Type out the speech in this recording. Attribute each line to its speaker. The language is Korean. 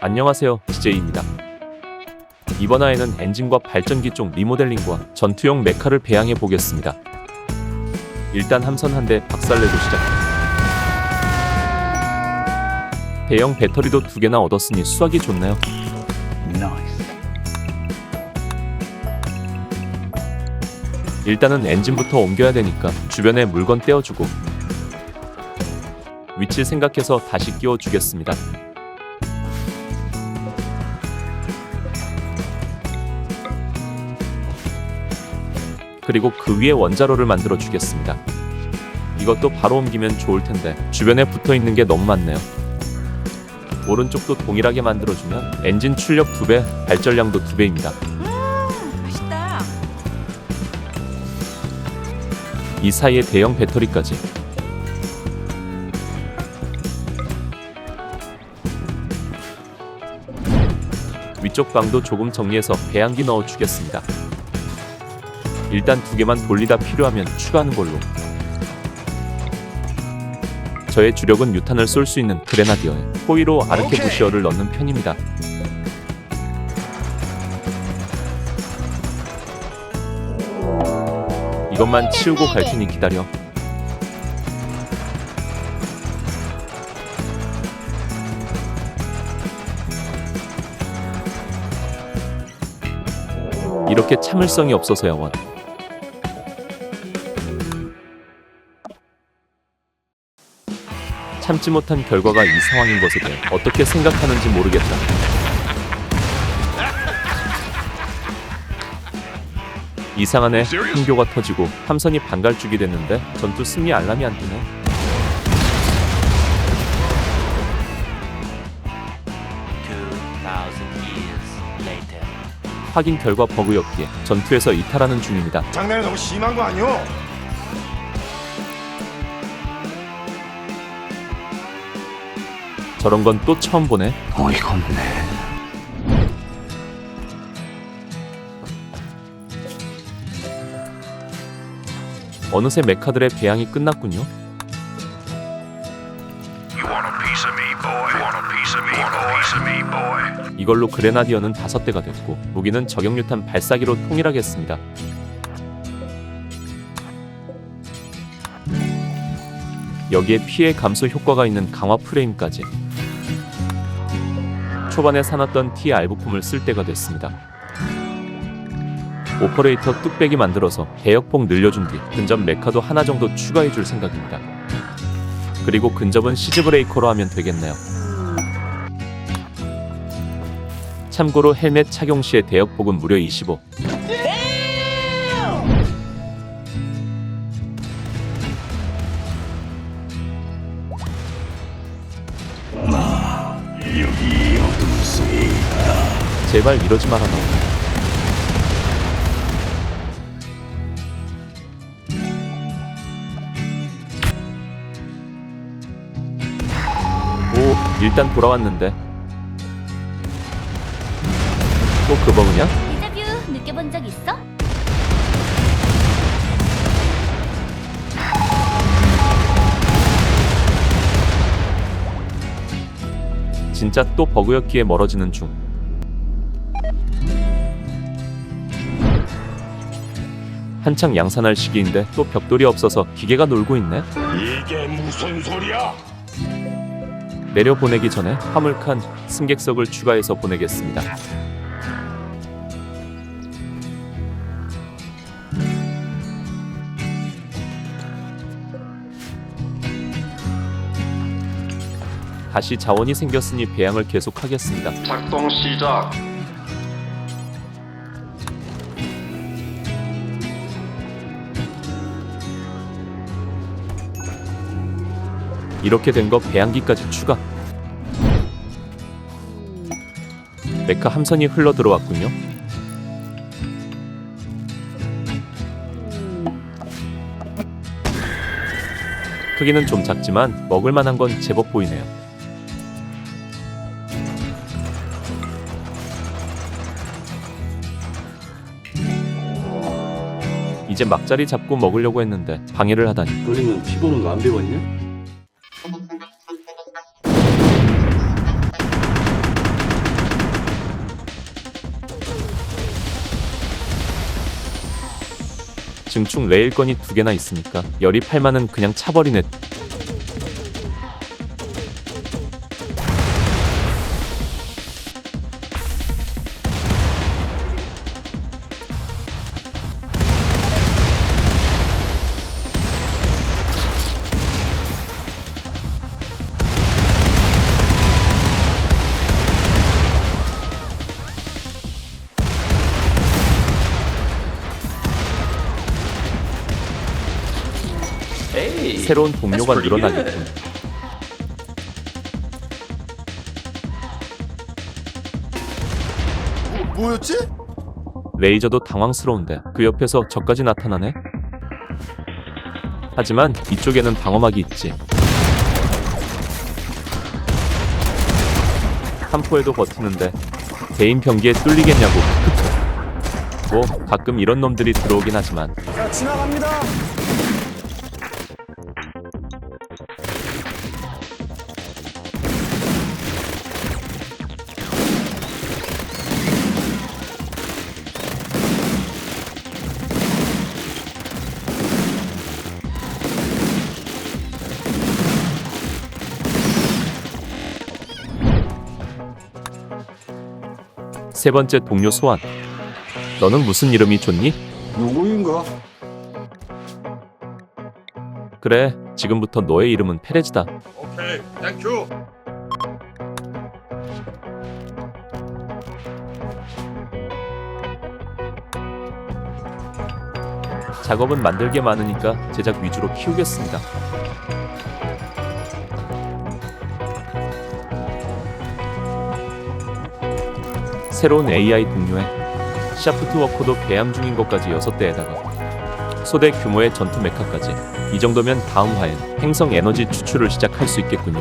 Speaker 1: 안녕하세요, DJ입니다. 이번 화에는 엔진과 발전기 쪽 리모델링과 전투용 메카를 배양해 보겠습니다. 일단 함선 한 대 박살내고 시작. 대형 배터리도 두 개나 얻었으니 수확이 좋네요. 일단은 엔진부터 옮겨야 되니까 주변에 물건 떼어주고 위치 생각해서 다시 끼워주겠습니다. 그리고 그 위에 원자로를 만들어 주겠습니다. 이것도 바로 옮기면 좋을 텐데 주변에 붙어 있는 게 너무 많네요. 오른쪽도 동일하게 만들어주면 엔진 출력 2배, 발전량도 2배입니다.
Speaker 2: 맛있다.
Speaker 1: 이 사이에 대형 배터리까지 위쪽 방도 조금 정리해서 배양기 넣어 주겠습니다. 일단 두 개만 돌리다 필요하면 추가하는 걸로. 저의 주력은 유탄을 쏠 수 있는 그레나디어에 호위로 아르케부시어를 넣는 편입니다. 이것만 치우고 갈 테니 기다려. 이렇게 참을성이 없어서야 원. 참지 못한 결과가 이 상황인 것에 대해 어떻게 생각하는지 모르겠다. 이상하네. 흥교가 터지고 함선이 반갈죽이 됐는데 전투 승리 알람이 안 뜨네. 확인 결과 버그였기에 전투에서 이탈하는 중입니다.
Speaker 3: 장난이 너무 심한 거 아니오?
Speaker 1: 저런 건 또 처음 보네.
Speaker 4: 어이가 없네.
Speaker 1: 어느새 메카들의 배양이 끝났군요.
Speaker 3: You want a piece of me, boy? You want a piece of me, boy? piece of me, boy?
Speaker 1: 이걸로 그레나디어는 다섯 대가 됐고 무기는 저격유탄 발사기로 통일하겠습니다. 여기에 피해 감소 효과가 있는 강화 프레임까지. 초반에 사놨던 T의 알부품을 쓸 때가 됐습니다. 오퍼레이터 뚝배기 만들어서 대역폭 늘려준 뒤 근접 메카도 하나 정도 추가해줄 생각입니다. 그리고 근접은 시즈 브레이커로 하면 되겠네요. 참고로 헬멧 착용 시의 대역폭은 무려 25. 제발 이러지 너. 오, 일단 돌아왔는데. 또 그 버그냐?
Speaker 2: 데자뷰 느껴본 적 있어?
Speaker 1: 진짜 또 버그였기에 멀어지는 중. 한창 양산할 시기인데 또 벽돌이 없어서 기계가 놀고 있네.
Speaker 3: 이게 무슨 소리야?
Speaker 1: 내려 보내기 전에 화물칸 승객석을 추가해서 보내겠습니다. 다시 자원이 생겼으니 배양을 계속하겠습니다.
Speaker 5: 작동 시작.
Speaker 1: 이렇게 된 거 배양기까지 추가. 메카 함선이 흘러 들어왔군요. 크기는 좀 작지만 먹을 만한 건 제법 보이네요. 이제 막자리 잡고 먹으려고 했는데 방해를 하다니
Speaker 6: 돌리면 피 보는 거안 배웠냐?
Speaker 1: 증축 레일건이 두 개나 있으니까 열이 8만은 그냥 차버리네. 새로운 동료가 늘어나겠군.
Speaker 5: 뭐였지?
Speaker 1: 레이저도 당황스러운데 그 옆에서 저까지 나타나네. 하지만 이쪽에는 방어막이 있지. 한포에도 버티는데 개인 병기에 뚫리겠냐고. 뭐 가끔 이런 놈들이 들어오긴 하지만
Speaker 5: 자 지나갑니다.
Speaker 1: 세 번째 동료 소환. 너는 무슨 이름이 좋니?
Speaker 5: 누구인가?
Speaker 1: 그래, 지금부터 너의 이름은 페레즈다.
Speaker 3: Thank you.
Speaker 1: 작업은 만들게 많으니까 제작 위주로 키우겠습니다. 새로운 AI 동료에 샤프트 워커도 개양 중인 것까지 6대에다가 소대 규모의 전투 메카까지 이 정도면 다음 화엔 행성 에너지 추출을 시작할 수 있겠군요.